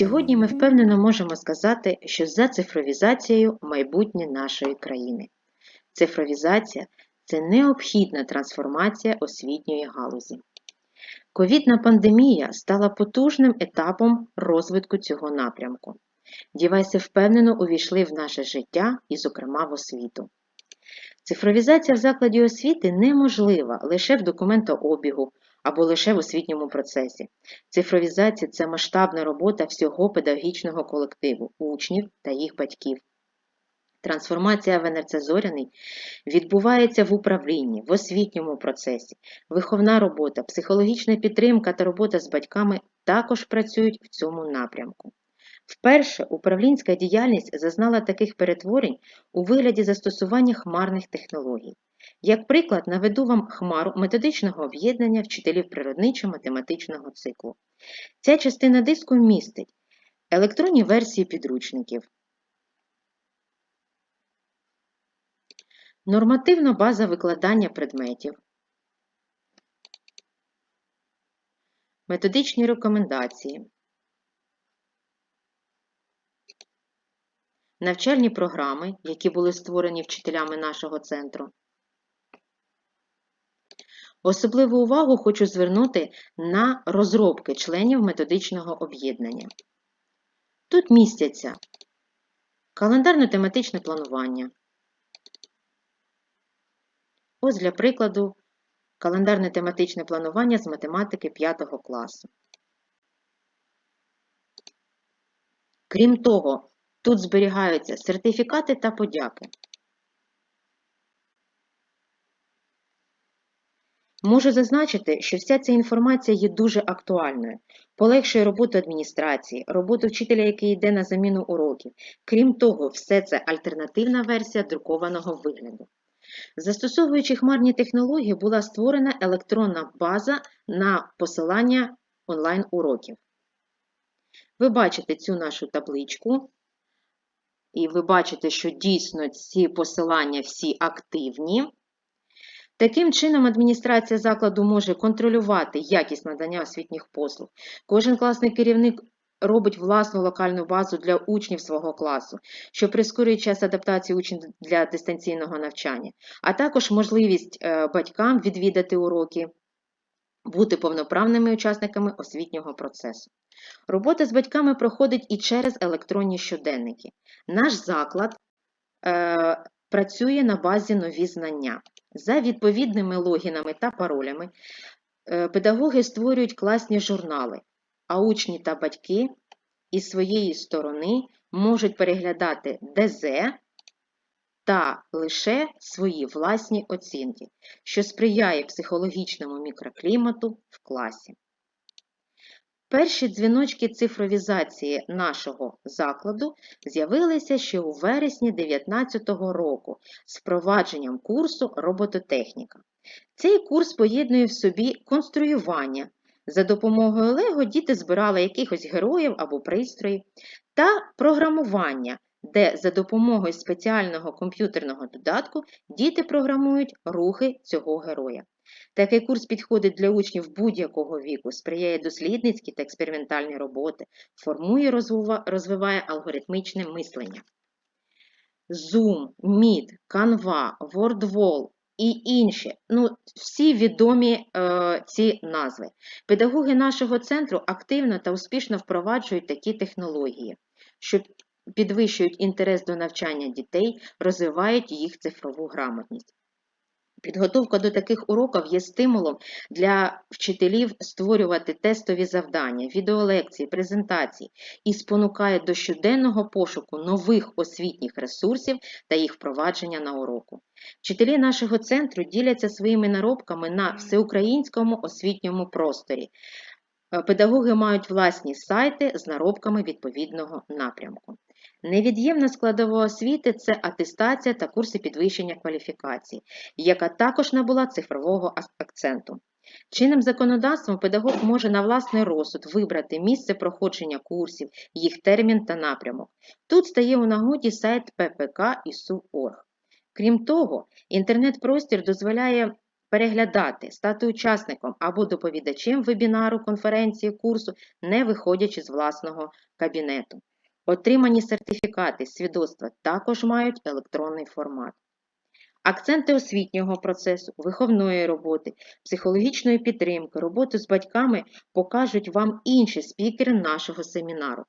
Сьогодні ми впевнено можемо сказати, що за цифровізацією майбутнє нашої країни. Цифровізація це необхідна трансформація освітньої галузі. Ковідна пандемія стала потужним етапом розвитку цього напрямку. Дівайси впевнено увійшли в наше життя і, зокрема, в освіту. Цифровізація в закладі освіти неможлива лише в документообігу або лише в освітньому процесі. Цифровізація це масштабна робота всього педагогічного колективу, учнів та їх батьків. Трансформація в НРЦ Зоряний відбувається в управлінні, в освітньому процесі. Виховна робота, психологічна підтримка та робота з батьками також працюють в цьому напрямку. Вперше управлінська діяльність зазнала таких перетворень у вигляді застосування хмарних технологій. Як приклад, наведу вам хмару методичного об'єднання вчителів природничо-математичного циклу. Ця частина диску містить електронні версії підручників, нормативна база викладання предметів, методичні рекомендації, навчальні програми, які були створені вчителями нашого центру. Особливу увагу хочу звернути на розробки членів методичного об'єднання. Тут містяться календарно-тематичне планування. Ось для прикладу календарне тематичне планування з математики 5 класу. Крім того, тут зберігаються сертифікати та подяки. Можу зазначити, що вся ця інформація є дуже актуальною, полегшує роботу адміністрації, роботу вчителя, який йде на заміну уроків. Крім того, все це альтернативна версія друкованого вигляду. Застосовуючи хмарні технології, була створена електронна база на посилання онлайн-уроків. Ви бачите цю нашу табличку, і ви бачите, що дійсно ці посилання всі активні. Таким чином, адміністрація закладу може контролювати якість надання освітніх послуг. Кожен класний керівник робить власну локальну базу для учнів свого класу, що прискорює час адаптації учнів для дистанційного навчання, а також можливість е, батькам відвідати уроки, бути повноправними учасниками освітнього процесу. Робота з батьками проходить і через електронні щоденники. Наш заклад е, працює на базі нові знання. За відповідними логінами та паролями е, педагоги створюють класні журнали, а учні та батьки із своєї сторони можуть переглядати ДЗ та лише свої власні оцінки, що сприяє психологічному мікроклімату в класі. Перші дзвіночки цифровізації нашого закладу з'явилися ще у вересні 2019 року з впровадженням курсу робототехніка. Цей курс поєднує в собі конструювання. За допомогою Лего діти збирали якихось героїв або пристроїв, та програмування, де за допомогою спеціального комп'ютерного додатку діти програмують рухи цього героя. Такий курс підходить для учнів будь-якого віку, сприяє дослідницькій та експериментальні роботи, формує, розвиває алгоритмічне мислення. Zoom, Meet, Canva, WordWall і інші, ну, всі відомі е, ці назви. Педагоги нашого центру активно та успішно впроваджують такі технології, що підвищують інтерес до навчання дітей, розвивають їх цифрову грамотність. Підготовка до таких уроків є стимулом для вчителів створювати тестові завдання, відеолекції, презентації і спонукає до щоденного пошуку нових освітніх ресурсів та їх впровадження на уроку. Вчителі нашого центру діляться своїми наробками на всеукраїнському освітньому просторі. Е, педагоги мають власні сайти з наробками відповідного напрямку. Невід'ємна складова освіти це атестація та курси підвищення кваліфікації, яка також набула цифрового акценту. Чинним законодавством педагог може на власний розсуд вибрати місце проходження курсів, їх термін та напрямок. Тут стає у нагоді сайт ППК і СУОРГ. Крім того, інтернет-простір дозволяє переглядати, стати учасником або доповідачем вебінару, конференції, курсу, не виходячи з власного кабінету. Отримані сертифікати, свідоцтва також мають електронний формат. Акценти освітнього процесу, виховної роботи, психологічної підтримки, роботи з батьками покажуть вам інші спікери нашого семінару.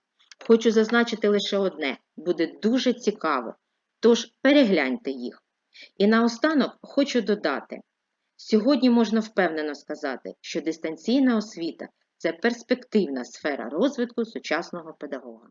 Хочу зазначити лише одне: буде дуже цікаво, тож перегляньте їх. І наостанок хочу додати: сьогодні можна впевнено сказати, що дистанційна освіта це перспективна сфера розвитку сучасного педагога.